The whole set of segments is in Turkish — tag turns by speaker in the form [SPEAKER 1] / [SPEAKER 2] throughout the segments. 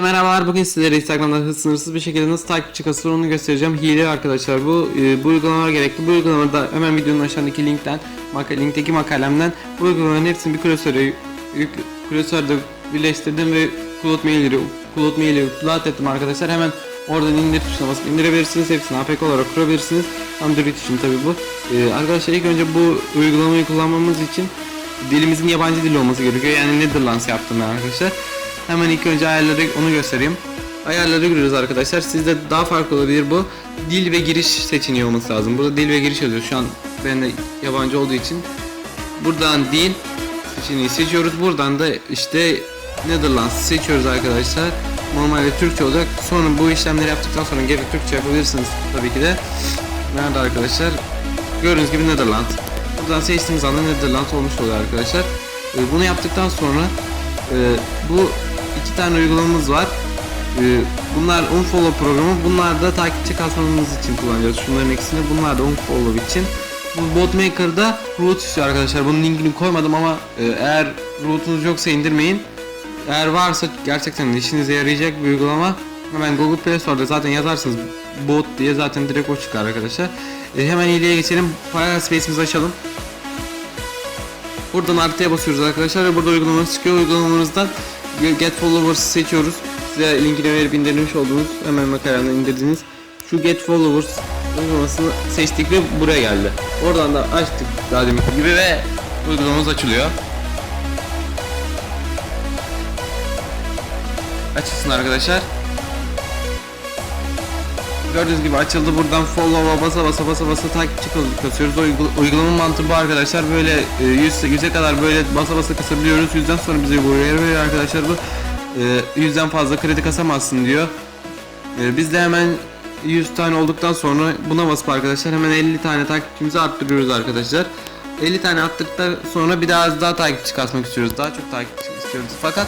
[SPEAKER 1] Merhabalar bugün sizlere Instagram'da hız sınırsız bir şekilde nasıl takipçi kasılır onu göstereceğim. Hile arkadaşlar bu e, bu uygulamalar gerekli. Bu uygulamada hemen videonun aşağıdaki linkten maka, linkteki makalemden bu uygulamaların hepsini bir klasöre yük, klasörde birleştirdim ve Cloud Mail'i Cloud Mail'i upload ettim arkadaşlar. Hemen oradan indir tuşuna indirebilirsiniz. Hepsini APK olarak kurabilirsiniz. Android için tabi bu. E, arkadaşlar ilk önce bu uygulamayı kullanmamız için dilimizin yabancı dil olması gerekiyor. Yani Netherlands yaptım ben arkadaşlar. Hemen ilk önce ayarları onu göstereyim. Ayarları giriyoruz arkadaşlar. Sizde daha farklı olabilir bu. Dil ve giriş seçeneği olması lazım. Burada dil ve giriş yazıyor. Şu an ben de yabancı olduğu için. Buradan dil seçeneği seçiyoruz. Buradan da işte Netherlands seçiyoruz arkadaşlar. Normalde Türkçe olacak. Sonra bu işlemleri yaptıktan sonra geri Türkçe yapabilirsiniz tabii ki de. Nerede arkadaşlar? Gördüğünüz gibi Netherlands. Buradan seçtiğimiz anda Netherlands olmuş oluyor arkadaşlar. Ee, Bunu yaptıktan sonra e, bu iki tane uygulamamız var. Ee, Bunlar unfollow programı. Bunlar da takipçi kasmamız için kullanacağız. Şunların ikisini. Bunlar da unfollow için. Bu botmaker'da root istiyor arkadaşlar. Bunun linkini koymadım ama e, eğer rootunuz yoksa indirmeyin. Eğer varsa gerçekten işinize yarayacak bir uygulama. Hemen Google Play Store'da zaten yazarsınız bot diye zaten direkt o çıkar arkadaşlar. E, hemen hileye geçelim. Parallel Space'imizi açalım. Buradan artıya basıyoruz arkadaşlar ve burada uygulamamız çıkıyor. Uygulamamızdan Get Followers seçiyoruz. Size linkini verip indirmiş olduğunuz hemen makalemden indirdiğiniz şu Get Followers uygulamasını seçtik ve buraya geldi. Oradan da açtık daha demin gibi ve uygulamamız açılıyor. Açılsın arkadaşlar. Gördüğünüz gibi açıldı buradan follow'a basa basa basa basa takipçi kas- kasıyoruz. Uygul- uygulamanın mantığı bu arkadaşlar. Böyle e, 100 100'e kadar böyle basa basa kasabiliyoruz. Yüzden sonra bize uyarı veriyor arkadaşlar bu. E, yüzden fazla kredi kasamazsın diyor. E, biz de hemen 100 tane olduktan sonra buna basıp arkadaşlar hemen 50 tane takipçimizi arttırıyoruz arkadaşlar. 50 tane attıktan sonra bir daha az daha takipçi kasmak istiyoruz. Daha çok takipçi istiyoruz. Fakat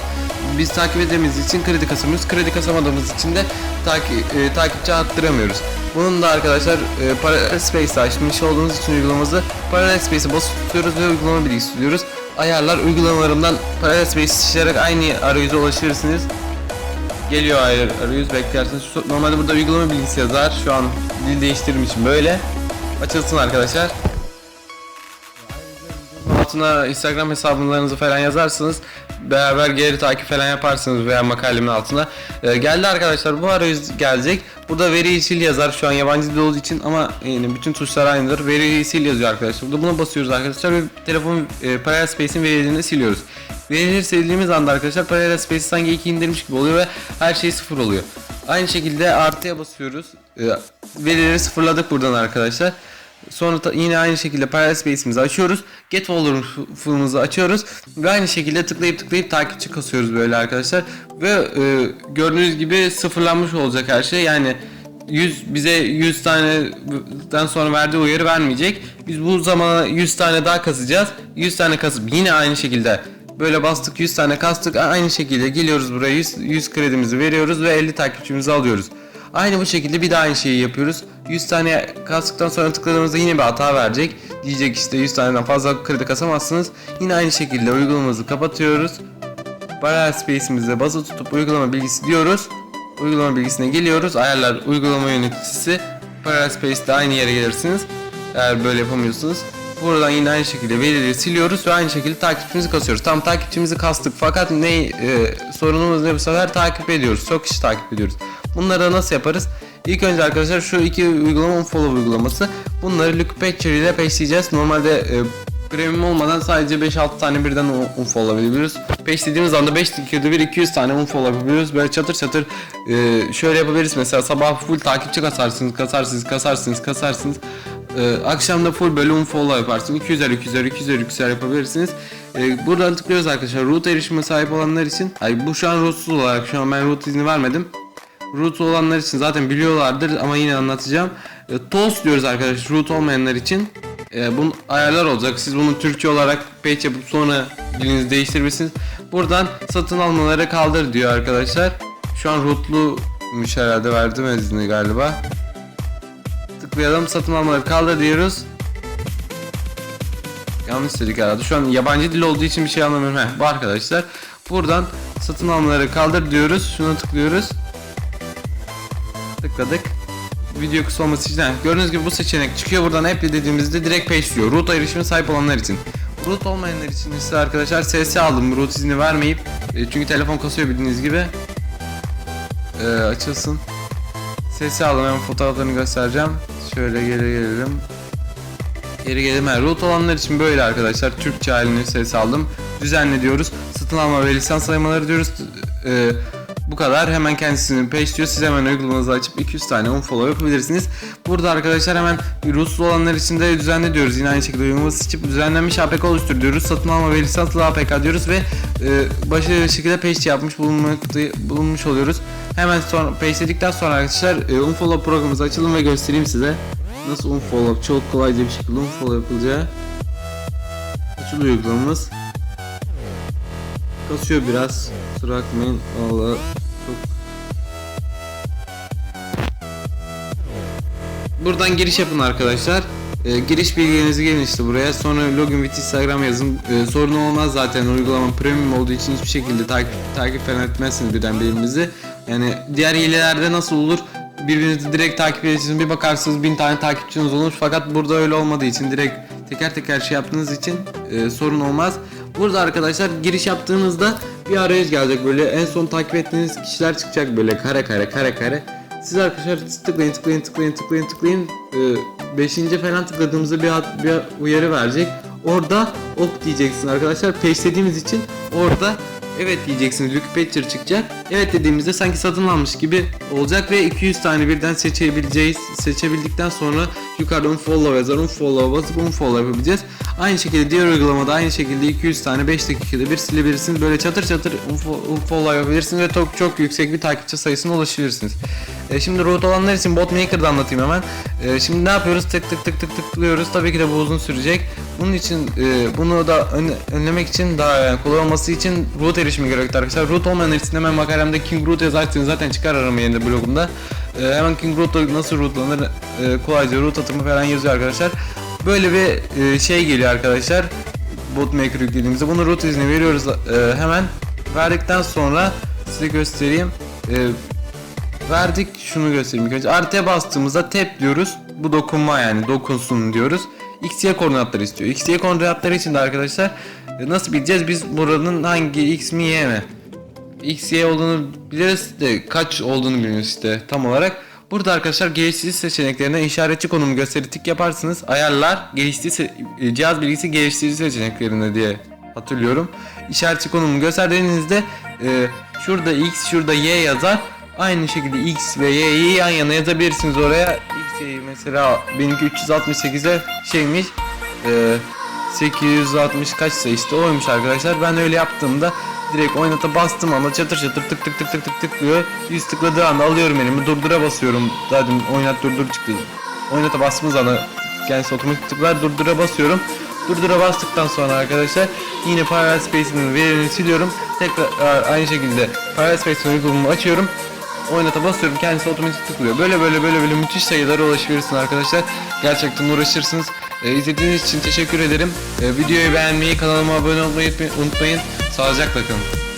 [SPEAKER 1] biz takip edemediğimiz için kredi kasamıyoruz. Kredi kasamadığımız için de takip, e, takipçi arttıramıyoruz. Bunun da arkadaşlar e, Parallel Space açmış olduğunuz için uygulamamızı Parallel Space'e basıp ve uygulama bilgisi tutuyoruz. Ayarlar uygulamalarımdan Parallel Space seçerek aynı arayüze ulaşırsınız. Geliyor ayar, arayüz beklersiniz. Normalde burada uygulama bilgisi yazar. Şu an dil değiştirdim için böyle. Açılsın arkadaşlar. Altına Instagram hesabınızı falan yazarsınız. Beraber geri takip falan yaparsınız veya makalemin altına. Ee, geldi arkadaşlar bu arayüz gelecek. Burada veriyi sil yazar şu an yabancı dil olduğu için ama yani bütün tuşlar aynıdır. Veriyi sil yazıyor arkadaşlar. Burada buna basıyoruz arkadaşlar ve telefon e, Parallel Space'in verilerini siliyoruz. Verileri sildiğimiz anda arkadaşlar Parallel Space'i sanki iki indirmiş gibi oluyor ve her şey sıfır oluyor. Aynı şekilde artıya basıyoruz. Ee, verileri sıfırladık buradan arkadaşlar. Sonra yine aynı şekilde Parallel Space'imizi açıyoruz. Get Folder'ımızı açıyoruz. Ve aynı şekilde tıklayıp tıklayıp takipçi kasıyoruz böyle arkadaşlar. Ve e, gördüğünüz gibi sıfırlanmış olacak her şey. Yani 100 bize 100 taneden sonra verdiği uyarı vermeyecek. Biz bu zamana 100 tane daha kasacağız. 100 tane kasıp yine aynı şekilde böyle bastık 100 tane kastık aynı şekilde geliyoruz buraya 100, 100 kredimizi veriyoruz ve 50 takipçimizi alıyoruz. Aynı bu şekilde bir daha aynı şeyi yapıyoruz. 100 tane kastıktan sonra tıkladığımızda yine bir hata verecek. Diyecek işte 100 taneden fazla kredi kasamazsınız. Yine aynı şekilde uygulamamızı kapatıyoruz. Parallel Space'imizde basılı tutup uygulama bilgisi diyoruz. Uygulama bilgisine geliyoruz. Ayarlar uygulama yöneticisi. Parallel Space'de aynı yere gelirsiniz. Eğer böyle yapamıyorsunuz. Buradan yine aynı şekilde verileri siliyoruz ve aynı şekilde takipçimizi kasıyoruz. Tam takipçimizi kastık fakat ne e, sorunumuz ne bu sefer takip ediyoruz. Çok kişi takip ediyoruz. Bunları nasıl yaparız? İlk önce arkadaşlar şu iki uygulama unfollow uygulaması. Bunları Look Patcher ile peşleyeceğiz. Normalde e, premium olmadan sadece 5-6 tane birden unfollow alabiliyoruz. Peşlediğimiz anda 5 dakikada bir 200 tane unfollow yapabiliyoruz. Böyle çatır çatır e, şöyle yapabiliriz. Mesela sabah full takipçi kasarsınız, kasarsınız, kasarsınız, kasarsınız. Ee, akşam da full böyle unfollow yaparsın. 200'er 200'er 200'er 200'er yapabilirsiniz. Ee, buradan tıklıyoruz arkadaşlar. Root erişime sahip olanlar için. Ay bu şu an rootsuz olarak şu an ben root izni vermedim. Root olanlar için zaten biliyorlardır ama yine anlatacağım. Ee, toast diyoruz arkadaşlar root olmayanlar için. Ee, bunun ayarlar olacak. Siz bunu Türkçe olarak page yapıp sonra dilinizi değiştirebilirsiniz. Buradan satın almaları kaldır diyor arkadaşlar. Şu an rootluymuş herhalde verdim izni galiba tıklayalım satın almaları kaldır diyoruz. Yanlış dedik herhalde. Şu an yabancı dil olduğu için bir şey anlamıyorum. Heh, bu arkadaşlar. Buradan satın almaları kaldır diyoruz. Şuna tıklıyoruz. Tıkladık. Video kısa olması için. Gördüğünüz gibi bu seçenek çıkıyor. Buradan apply dediğimizde direkt page diyor. Root erişimi sahip olanlar için. Root olmayanlar için ise arkadaşlar SS aldım. Root izni vermeyip. e, çünkü telefon kasıyor bildiğiniz gibi. E, açılsın. Sesi aldım hemen fotoğraflarını göstereceğim. Şöyle geri gelelim. Geri gelelim. Yani root olanlar için böyle arkadaşlar. Türkçe halini ses aldım. Düzenle diyoruz. Satın alma ve lisans saymaları diyoruz. Ee, bu kadar. Hemen kendisini page diyor. Siz hemen uygulamanızı açıp 200 tane unfollow yapabilirsiniz. Burada arkadaşlar hemen rootsuz olanlar için de düzenle diyoruz. Yine aynı şekilde uygulaması açıp düzenlenmiş APK oluştur diyoruz. Satın alma ve lisanslı APK diyoruz ve e, başarılı şekilde page yapmış bulunmuş oluyoruz. Hemen sonra page'ledikten sonra arkadaşlar e, unfollow programımızı açalım ve göstereyim size. Nasıl unfollow çok kolayca bir şekilde unfollow yapılacağı. Açılıyor uygulamamız. Kasıyor biraz. Kusura bakmayın. Valla çok Buradan giriş yapın arkadaşlar. Ee, giriş bilgilerinizi gelin işte buraya. Sonra login with Instagram yazın. Ee, sorun olmaz zaten uygulama premium olduğu için hiçbir şekilde takip takip falan etmezsiniz birden birbirinizi. Yani diğer hilelerde nasıl olur? Birbirinizi direkt takip edersiniz. Bir bakarsınız bin tane takipçiniz olur. Fakat burada öyle olmadığı için direkt teker teker şey yaptığınız için e, sorun olmaz. Burada arkadaşlar giriş yaptığınızda bir arayüz gelecek böyle en son takip ettiğiniz kişiler çıkacak böyle kare kare kare kare. Siz arkadaşlar tıklayın tıklayın tıklayın tıklayın tıklayın. 5. falan tıkladığımızda bir, bir uyarı verecek. Orada ok diyeceksin arkadaşlar. Pagelediğimiz için orada evet diyeceksiniz. Look Picture çıkacak. Evet dediğimizde sanki satın almış gibi olacak ve 200 tane birden seçebileceğiz. Seçebildikten sonra yukarıda unfollow yazar. Unfollow basıp unfollow yapabileceğiz. Aynı şekilde diğer uygulamada aynı şekilde 200 tane 5 dakikada bir silebilirsiniz. Böyle çatır çatır unfo- unfollow yapabilirsiniz ve çok, çok yüksek bir takipçi sayısına ulaşabilirsiniz. E, şimdi root olanlar için bot maker'da anlatayım hemen. E, şimdi ne yapıyoruz? Tık tık tık tık tıklıyoruz. Tabii ki de bu uzun sürecek. Bunun için e, bunu da ön- önlemek için daha yani kolay olması için root erişimi gerekli arkadaşlar. Root olmayanlar için hemen makaramda King Root yazarsanız zaten çıkar arama yerinde blogumda. E, hemen King Root'la nasıl rootlanır e, kolayca root atımı falan yazıyor arkadaşlar. Böyle bir e, şey geliyor arkadaşlar. Bootmaker yüklediğimizde bunu root izni veriyoruz e, hemen. Verdikten sonra size göstereyim. E, verdik şunu göstereyim ilk önce. Artıya bastığımızda tap diyoruz. Bu dokunma yani dokunsun diyoruz. XY koordinatları istiyor. XY koordinatları için de arkadaşlar e, nasıl bileceğiz biz buranın hangi X mi Y mi? X, Y olduğunu biliriz de kaç olduğunu bilmiyoruz işte tam olarak. Burada arkadaşlar geliştirici seçeneklerine işaretçi konumu gösteri tik yaparsınız. Ayarlar geliştirici e, cihaz bilgisi geliştirici seçeneklerine diye hatırlıyorum. İşaretçi konumu gösterdiğinizde e, şurada X şurada Y yazar. Aynı şekilde X ve Y'yi yan yana yazabilirsiniz oraya. X, Y'yi mesela benimki 368'e şeymiş. E, 860 kaçsa işte oymuş arkadaşlar. Ben öyle yaptığımda direkt oynata bastım ama çatır çatır tık tık tık tık tık tıklıyor. Yüz tıkladığı anda alıyorum elimi durdura basıyorum. Zaten oynat durdur çıktı. Oynata bastığımız anda kendisi otomatik tıklar durdura basıyorum. Durdura bastıktan sonra arkadaşlar yine Parallel Space'in verilerini siliyorum. Tekrar aynı şekilde Parallel Space'in uygulamamı açıyorum. Oynata basıyorum kendisi otomatik tıklıyor. Böyle böyle böyle böyle müthiş sayılara ulaşabilirsiniz arkadaşlar. Gerçekten uğraşırsınız. Ee, izlediğiniz için teşekkür ederim. Ee, videoyu beğenmeyi, kanalıma abone olmayı unutmayın. Sağlıcakla kalın.